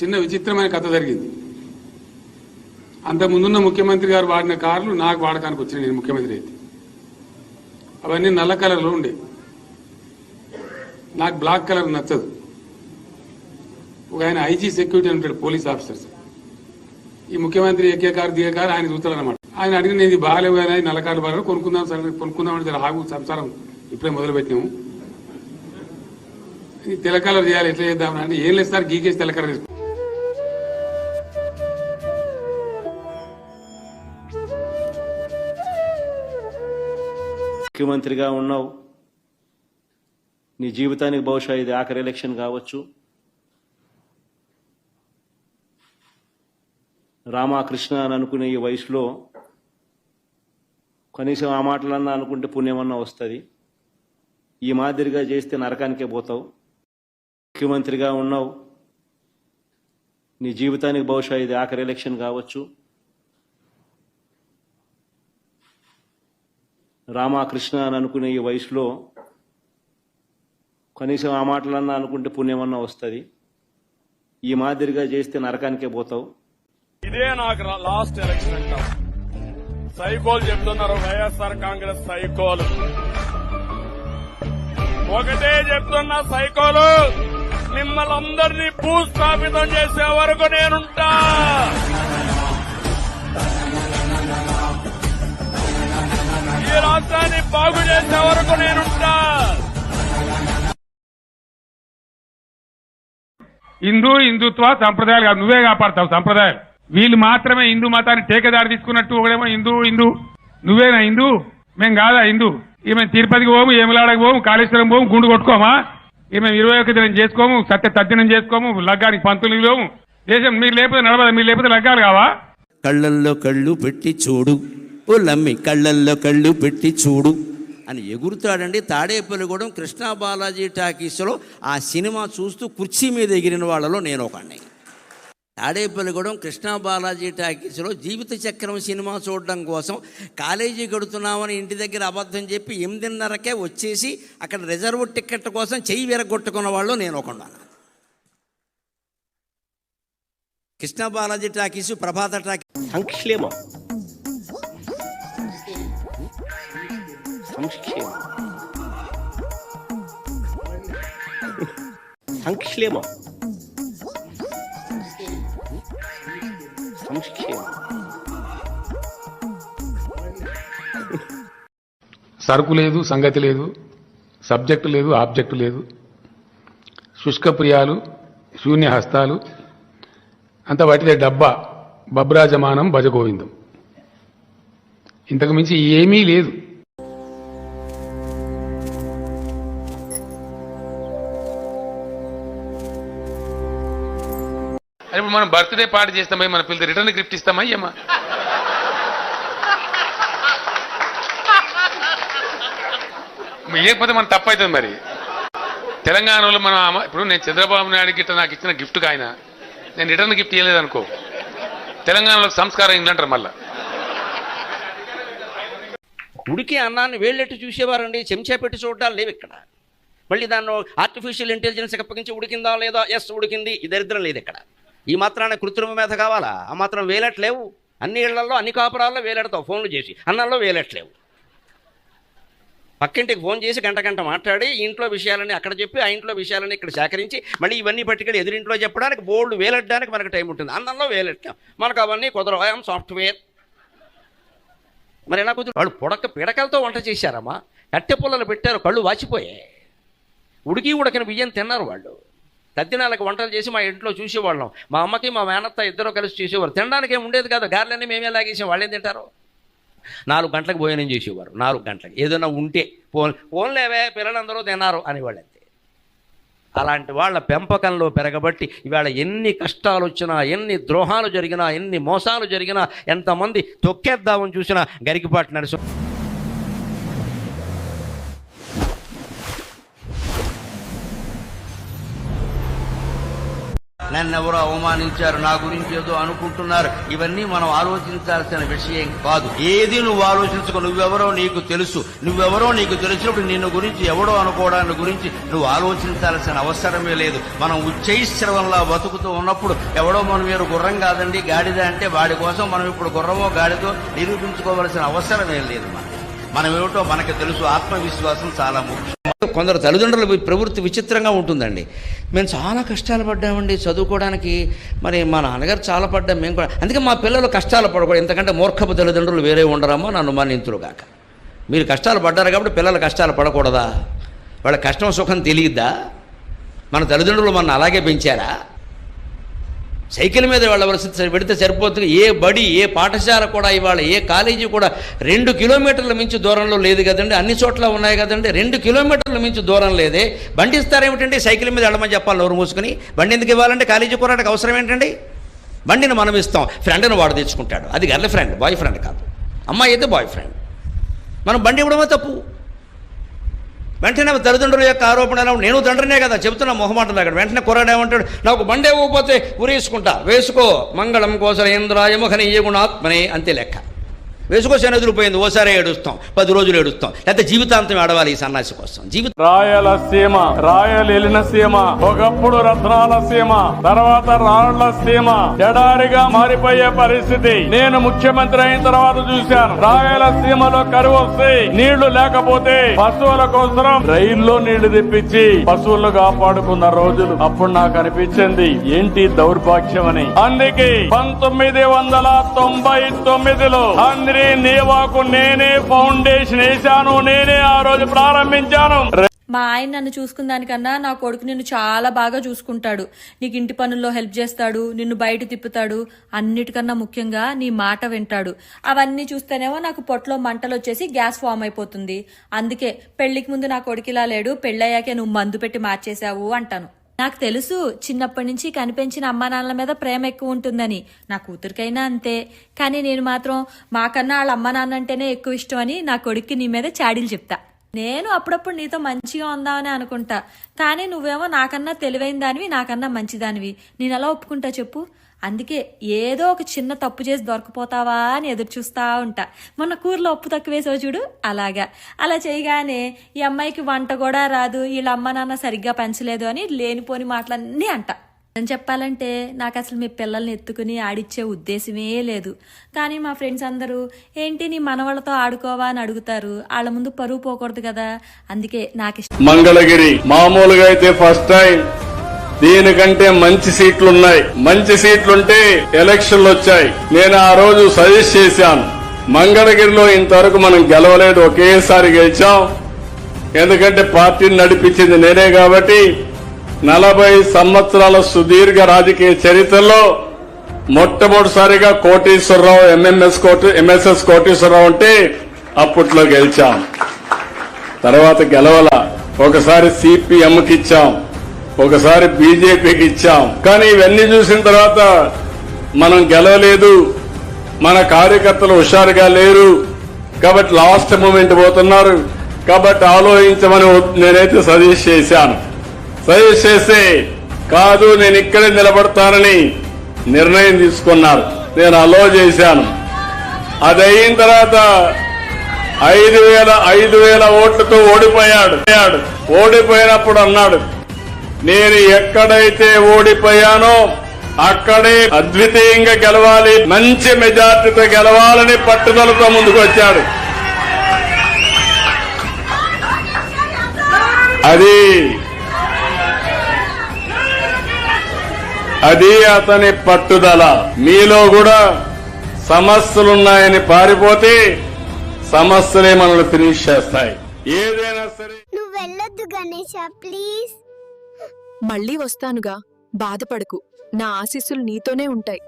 చిన్న విచిత్రమైన కథ జరిగింది. అంత ముందున్న ముఖ్యమంత్రి గారు వాడిన కార్లు నాకు వాడకానికి వచ్చినాయి నేను ముఖ్యమంత్రి అయితే. అవన్నీ నల్ల కలర్లో ఉండే. నాకు బ్లాక్ కలర్ నచ్చదు. ఒక ఆయన ఐజీ సెక్యూరిటీ ఉంటాడు పోలీస్ ఆఫీసర్స్ ఈ ముఖ్యమంత్రి ఎక్కే కారు దిగే కారు ఆయన చూస్తాడు అనమాట ఆయన అడిగిన ఇది బాగాలేవు కానీ నల్ల కార్లు బాగా కొనుక్కుందాం సరే కొనుక్కుందాం అంటే ఆగు సంసారం ఇప్పుడే మొదలు పెట్టినాము తెల్ల కలర్ చేయాలి ఎట్లా చేద్దామని అంటే ఏం లేదు సార్ గీకేసి తెల్ల కలర్ ముఖ్యమంత్రిగా ఉన్నావు. నీ జీవితానికి బహుశా ఇది ఆఖరి ఎలక్షన్ కావచ్చు. రామకృష్ణ అని అనుకునే ఈ వయసులో కనీసం ఆ మాటలన్నా అనుకుంటే పుణ్యమన్నా వస్తుంది. ఈ మాదిరిగా చేస్తే నరకానికే పోతావు. ముఖ్యమంత్రిగా ఉన్నావు. నీ జీవితానికి బహుశా ఇది ఆఖరి ఎలక్షన్ కావచ్చు. రామకృష్ణ అని అనుకునే ఈ వయసులో కనీసం ఆ మాటలన్నా అనుకుంటే పుణ్యమన్నా వస్తుంది. ఈ మాదిరిగా చేస్తే నరకానికే పోతావు. ఇదే నాకు లాస్ట్ ఎలక్షన్ అంటాం సైకోలు చెప్తున్నారు వైఎస్ఆర్ కాంగ్రెస్ సైకోలు. ఒకటే చెప్తున్నా సైకోలు మిమ్మల్ని అందరినీ భూస్థాపితం చేసే వరకు నేనుంటా. ఈ రాష్ట్రాన్ని బాగు చేసే వరకు నేనుంటా. హిందూ హిందుత్వ సంప్రదాయాలు కాదు నువ్వే కాపాడతావు సంప్రదాయాలు. వీళ్ళు మాత్రమే హిందూ మతాన్ని టేకదారి తీసుకున్నట్టు ఒకడేమో హిందూ హిందూ. నువ్వేనా హిందూ? మేం కాదా హిందూ? ఈమె తిరుపతికి పోము ఏమలాడకు పోము కాళేశ్వరం పోము గుండు కొట్టుకోమా? ఈమె ఇరవై ఒక దినం చేసుకోము సత్య తద్దినం చేసుకోము లగ్గానికి పంతులు పోము దేశం మీరు లేకపోతే నడవదా? మీరు లేకపోతే లగ్గాలు కావా? కళ్ళల్లో కళ్ళు పెట్టి చూడు. ఓ లమ్మి కళ్ళల్లో కళ్ళు పెట్టి చూడు అని ఎగురుతాడండి తాడేపల్లిగూడెం కృష్ణా బాలాజీ టాకీస్లో ఆ సినిమా చూస్తూ కుర్చీ మీద ఎగిరిన వాళ్ళలో నేను ఒకడిని తాడేపల్లిగూడెం కృష్ణా బాలాజీ టాకీస్లో జీవిత చక్రం సినిమా చూడడం కోసం కాలేజీ గడుతున్నామని ఇంటి దగ్గర అబద్ధం చెప్పి ఎనిమిదిన్నరకే వచ్చేసి అక్కడ రిజర్వ్ టికెట్ కోసం చెయ్యి విరగొట్టుకున్న వాళ్ళు నేను ఒకన్నాను కృష్ణా బాలాజీ టాకీస్ ప్రభాత టాకీస్ సంక్షేమం. సంక్షేమం. సంక్షేమం. సంక్షేమం. సరుకు లేదు సంగతి లేదు సబ్జెక్టు లేదు ఆబ్జెక్టు లేదు. శుష్క ప్రియాలు శూన్య హస్తాలు అంత వాటిదే డబ్బా బబ్రాజమానం భజగోవిందం. ఇంతకు మించి ఏమీ లేదు. అరే ఇప్పుడు మనం బర్త్డే పార్టీ చేస్తామా మన పిల్లలు రిటర్న్ గిఫ్ట్ ఇస్తామా అయ్యమ్మా లేకపోతే మనం తప్పు అవుతుంది మరి. తెలంగాణలో మనం ఇప్పుడు నేను చంద్రబాబు నాయుడు గిట్ట నాకు ఇచ్చిన గిఫ్ట్ ఆయన నేను రిటర్న్ గిఫ్ట్ ఇవ్వలేదు అనుకో తెలంగాణలో సంస్కారం ఇందంటారు మళ్ళా? ఉడికి అన్నాన్ని వేళ్ళెట్టు చూసేవారండి చెంచా పెట్టి చూడటాలు లేవు ఇక్కడ. మళ్ళీ దాన్ని ఆర్టిఫిషియల్ ఇంటెలిజెన్స్కి అప్పగించి ఉడికిందా లేదా? ఎస్ ఉడికింది. ఈ దరిద్రం లేదు ఇక్కడ. ఈ మాత్రాన కృత్రిమ మేధ కావాలా? ఆ మాత్రం వేలట్లేవు. అన్ని ఇళ్ళలో అన్ని కాపురాల్లో వేలెడతావు. ఫోన్లు చేసి. అన్నంలో వేలట్లేవు. పక్కింటికి ఫోన్ చేసి గంట గంట మాట్లాడి ఇంట్లో విషయాలని అక్కడ చెప్పి ఆ ఇంట్లో విషయాలని ఇక్కడ సేకరించి మళ్ళీ ఇవన్నీ పట్టుకెళ్ళి ఎదురింట్లో చెప్పడానికి బోర్డు వేలెట్టడానికి మనకు టైం ఉంటుంది. అన్నంలో వేలెట్టాం. మనకు అవన్నీ కుదరవాయం సాఫ్ట్వేర్. మరి ఎలా కుదురు? వాళ్ళు పుడక పిడకలతో వంట చేశారమ్మా. కట్టె పుల్లలు పెట్టారు కళ్ళు వాచిపోయాయి. ఉడికి ఉడకని బియ్యం తిన్నారు వాళ్ళు. తద్దినాలకు వంటలు చేసి మా ఇంట్లో చూసేవాళ్ళం. మా అమ్మకి మా మేనత్త ఇద్దరు కలిసి చేసేవారు. తినడానికి ఏం ఉండేది కాదు. గారెలన్నీ మేమే లాగేసాం వాళ్ళేం తింటారు? నాలుగు గంటలకు భోజనం చేసేవారు. నాలుగు గంటలకు. ఏదైనా ఉంటే ఫోన్ ఫోన్లేవే పిల్లలందరూ తిన్నారు అనేవాళ్ళు అంతే అలాంటి వాళ్ళ పెంపకంలో పెరగబట్టి ఇవాళ ఎన్ని కష్టాలు వచ్చినా ఎన్ని ద్రోహాలు జరిగినా ఎన్ని మోసాలు జరిగినా ఎంతమంది తొక్కేద్దామని చూసినా గరికిపాటు నడుసు నన్ను ఎవరో అవమానించారు నా గురించి ఏదో అనుకుంటున్నారు. ఇవన్నీ మనం ఆలోచించాల్సిన విషయం కాదు. ఏది నువ్వు ఆలోచించుకో నువ్వెవరో నీకు తెలుసు. నువ్వెవరో నీకు తెలిసినప్పుడు నిన్ను గురించి ఎవడో అనుకోవడాన్ని గురించి నువ్వు ఆలోచించాల్సిన అవసరమే లేదు. మనం ఉచ్చైశ్రవంలా బతుకుతూ ఉన్నప్పుడు ఎవడో మనం మీరు గుర్రం కాదండి గాడిద అంటే వాడి కోసం మనం ఇప్పుడు గుర్రమో గాడిదో నిరూపించుకోవాల్సిన అవసరమే లేదు మనకి. మనం ఏమిటో మనకి తెలుసు. ఆత్మవిశ్వాసం చాలా ముఖ్యం. కొందరు తల్లిదండ్రుల ప్రవృత్తి విచిత్రంగా ఉంటుందండి. మేము చాలా కష్టాలు పడ్డామండి చదువుకోవడానికి. మరి మా నాన్నగారు చాలా పడ్డాం మేము కూడా. అందుకే మా పిల్లలు కష్టాలు పడకూడదు. ఎందుకంటే మూర్ఖపు తల్లిదండ్రులు వేరే ఉండరమ్మో నన్ను మన్నింతులుగాక మీరు కష్టాలు పడ్డారు కాబట్టి పిల్లలు కష్టాలు పడకూడదా? వాళ్ళ కష్టం సుఖం తెలియద్దా? మన తల్లిదండ్రులు మన అలాగే పెంచారా? సైకిల్ మీద వెళ్ళవలసి పెడితే సరిపోతుంది. ఏ బడి ఏ పాఠశాల కూడా ఇవాళ ఏ కాలేజీ కూడా రెండు కిలోమీటర్ల మించి దూరంలో లేదు కదండి. అన్ని చోట్ల ఉన్నాయి కదండి. రెండు కిలోమీటర్ల మించి దూరం లేదే. బండి ఇస్తారేమిటండి సైకిల్ మీద వెళ్ళమని చెప్పాలి నోరు మూసుకుని. బండి ఎందుకు ఇవ్వాలంటే కాలేజీ కూరడానికి అవసరం ఏంటండి? బండిని మనం ఇస్తాం. ఫ్రెండ్ని వాడు తెచ్చుకుంటాడు. అది గర్ల్ ఫ్రెండ్ బాయ్ ఫ్రెండ్ కాదు. అమ్మాయి అయితే బాయ్ ఫ్రెండ్. మనం బండి ఇవ్వడమే తప్పు. వెంటనే తల్లిదండ్రుల యొక్క ఆరోపణ నేను తండ్రినే కదా చెబుతున్నా మొహమాటం అక్కడ వెంటనే కుర్రాడు ఏమంటాడు? నాకు బండే ఊపోతే ఉరేసుకుంటా. వేసుకో మంగళం కోసం ఇంద్రాయ ముఖనీయ గుణాత్మనే అంతే లెక్క. వేసుకోసం శనదులు పోయింది ఓసారి ఏడుస్తాం పది రోజులు ఏడుస్తాం. లేకపోతే జీవితాంతం ఏడవాలి ఈ సన్నాసి కోసం. జీవిత రాయలసీమ రాయలేలిన సీమ ఒకప్పుడు రత్నాల సీమ తర్వాత రాళ్ళ సీమ. ఎడారిగా మారిపోయే పరిస్థితి. నేను ముఖ్యమంత్రి అయిన తర్వాత చూశాను. రాయలసీమలో కరువు వస్తే నీళ్ళు లేకపోతే పశువుల కోసం రైల్లో నీళ్ళు తెప్పించి పశువులను కాపాడుకున్న రోజులు అప్పుడు నాకు అనిపించింది. ఏంటి దౌర్భాగ్యం అని? అందుకే పంతొమ్మిది వందల తొంభై తొమ్మిదిలో అందరి నీవాకు నేనే ఫౌండేషన్ వేశాను నేనే ఆ రోజు ప్రారంభించాను. మా ఆయన నన్ను చూసుకున్న దానికన్నా నా కొడుకు నిన్ను చాలా బాగా చూసుకుంటాడు. నీకు ఇంటి పనుల్లో హెల్ప్ చేస్తాడు నిన్ను బయట తిప్పుతాడు అన్నిటికన్నా ముఖ్యంగా నీ మాట వింటాడు. అవన్నీ చూస్తేనేమో నాకు పొట్టలో మంటలు వచ్చేసి గ్యాస్ ఫామ్ అయిపోతుంది. అందుకే పెళ్ళికి ముందు నా కొడుకు ఇలా లేడు పెళ్ళయ్యాకే నువ్వు మందు పెట్టి మార్చేశావు అంటాను. నాకు తెలుసు చిన్నప్పటి నుంచి కనిపించిన అమ్మా నాన్నల మీద ప్రేమ ఎక్కువ ఉంటుందని. నా కూతురికైనా అంతే. కానీ నేను మాత్రం మాకన్నా వాళ్ళ అమ్మా నాన్న అంటేనే ఎక్కువ ఇష్టం అని నా కొడుక్కి నీ మీద చాడీలు చెప్తా. నేను అప్పుడప్పుడు నీతో మంచిగా ఉందామని అనుకుంటా. కానీ నువ్వేమో నాకన్నా తెలివైన దానివి నాకన్నా మంచిదానివి. నేను ఎలా ఒప్పుకుంటా చెప్పు? అందుకే ఏదో ఒక చిన్న తప్పు చేసి దొరకపోతావా అని ఎదురుచూస్తా ఉంటా. మొన్న కూరలో ఉప్పు తక్కువేసావు చూడు అలాగా. అలా చేయగానే ఈ అమ్మాయికి వంట కూడా రాదు వీళ్ళ అమ్మ నాన్న సరిగ్గా పెంచలేదు అని లేనిపోని మాటలన్నీ అంట. నేను చెప్పాలంటే నాకు అసలు మీ పిల్లల్ని ఎత్తుకుని ఆడిచ్చే ఉద్దేశమే లేదు. కానీ మా ఫ్రెండ్స్ అందరూ ఏంటి నీ మనవాళ్ళతో ఆడుకోవా? అని అడుగుతారు. వాళ్ళ ముందు పరువు పోకూడదు కదా. అందుకే నాకు ఇష్టం మంగళగిరి మామూలుగా అయితే ఫస్ట్ టైం దీనికంటే మంచి సీట్లున్నాయి. మంచి సీట్లుంటే ఎలక్షన్లు వచ్చాయి నేను ఆ రోజు సజెస్ట్ చేశాను. మంగళగిరిలో ఇంతవరకు మనం గెలవలేదు. ఒకేసారి గెలిచాం. ఎందుకంటే పార్టీని నడిపించింది నేనే కాబట్టి నలభై సంవత్సరాల సుదీర్ఘ రాజకీయ చరిత్రలో మొట్టమొదటిసారిగా కోటేశ్వరరావు ఎంఎంఎస్ కోటి ఎంఎస్ఎస్ కోటేశ్వరరావు అంటే అప్పట్లో గెలిచాం. తర్వాత గెలవల. ఒకసారి సిపిఎంకి ఇచ్చాం ఒకసారి బీజేపీకి ఇచ్చాం. కానీ ఇవన్నీ చూసిన తర్వాత మనం గెలవలేదు. మన కార్యకర్తలు హుషారుగా లేరు. కాబట్టి లాస్ట్ మూమెంట్ పోతున్నారు. కాబట్టి ఆలోచించమని నేనైతే సజెస్ట్ చేశాను. సజెస్ట్ చేస్తే కాదు నేను ఇక్కడే నిలబడతానని నిర్ణయం తీసుకున్నారు. నేను అలో చేశాను. అది అయిన తర్వాత ఐదు వేల ఐదు వేల ఓట్లతో ఓడిపోయాడు. ఓడిపోయాడు. ఓడిపోయినప్పుడు అన్నాడు నేను ఎక్కడైతే ఓడిపోయానో అక్కడే అద్వితీయంగా గెలవాలి మంచి మెజార్టీతో గెలవాలని పట్టుదలతో ముందుకు వచ్చాడు అది అది అతని పట్టుదల. మీలో కూడా సమస్యలున్నాయని పారిపోతే సమస్యలే మనల్ని ఫినిష్ చేస్తాయి. ఏదైనా సరే నువ్వు వెళ్ళొద్దు గణేష ప్లీజ్. మళ్ళీ వస్తానుగా. బాధపడకు. నా ఆశీస్సులు నీతోనే ఉంటాయి.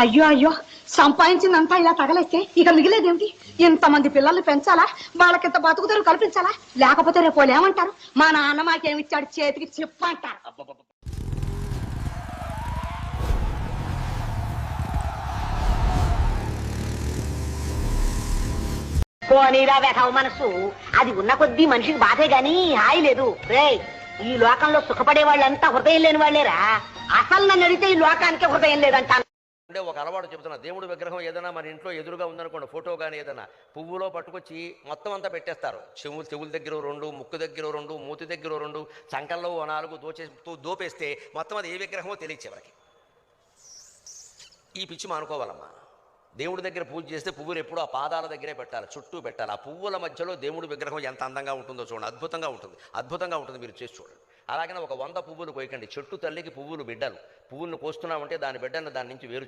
అయ్యో అయ్యో సంపాదించిందంతా ఇలా తగలేస్తే ఇక మిగిలేదేమిటి? ఇంతమంది పిల్లల్ని పెంచాలా? వాళ్ళకింత బతుకుతారు కల్పించాలా? లేకపోతే రేపు వాళ్ళు ఏమంటారు? మా నాన్న మాకేమిచ్చాడు చేతికి చెప్పంటారు పోనీరా వెధవ మనసు. అది ఉన్న కొద్దీ మనిషికి బాధే గాని హాయి లేదు. రే ఈ లోకంలో సుఖపడే వాళ్ళంతా హృదయం లేని వాళ్ళేరా? అసలు నన్ను అడిగితే ఈ లోకానికి హృదయం లేదంటాను. అంటే ఒక అలవాటు చెబుతున్నా. దేవుడి విగ్రహం ఏదైనా మన ఇంట్లో ఎదురుగా ఉందనుకోండి ఫోటో కానీ ఏదైనా పువ్వులో పట్టుకొచ్చి మొత్తం అంతా పెట్టేస్తారు. చెవులు చెవుల దగ్గర రెండు ముక్కు దగ్గర రెండు మూతి దగ్గర రెండు చంకల్లో ఓ నాలుగు దోచే దోపేస్తే మొత్తం అది ఏ విగ్రహమో తెలియచే ఈ పిచ్చి మానుకోవాలమ్మా. దేవుడి దగ్గర పూజ చేస్తే పువ్వులు ఎప్పుడూ ఆ పాదాల దగ్గరే పెట్టాలి చుట్టూ పెట్టాలి. ఆ పువ్వుల మధ్యలో దేవుడి విగ్రహం ఎంత అందంగా ఉంటుందో చూడండి. అద్భుతంగా ఉంటుంది. అద్భుతంగా ఉంటుంది మీరు చేసి చూడండి. అలాగనే ఒక వంద పువ్వులు కోయకండి. చెట్టు తల్లికి పువ్వులు బిడ్డలు. పువ్వులను కోస్తున్నామంటే దాని బిడ్డను దాని నుంచి వేరు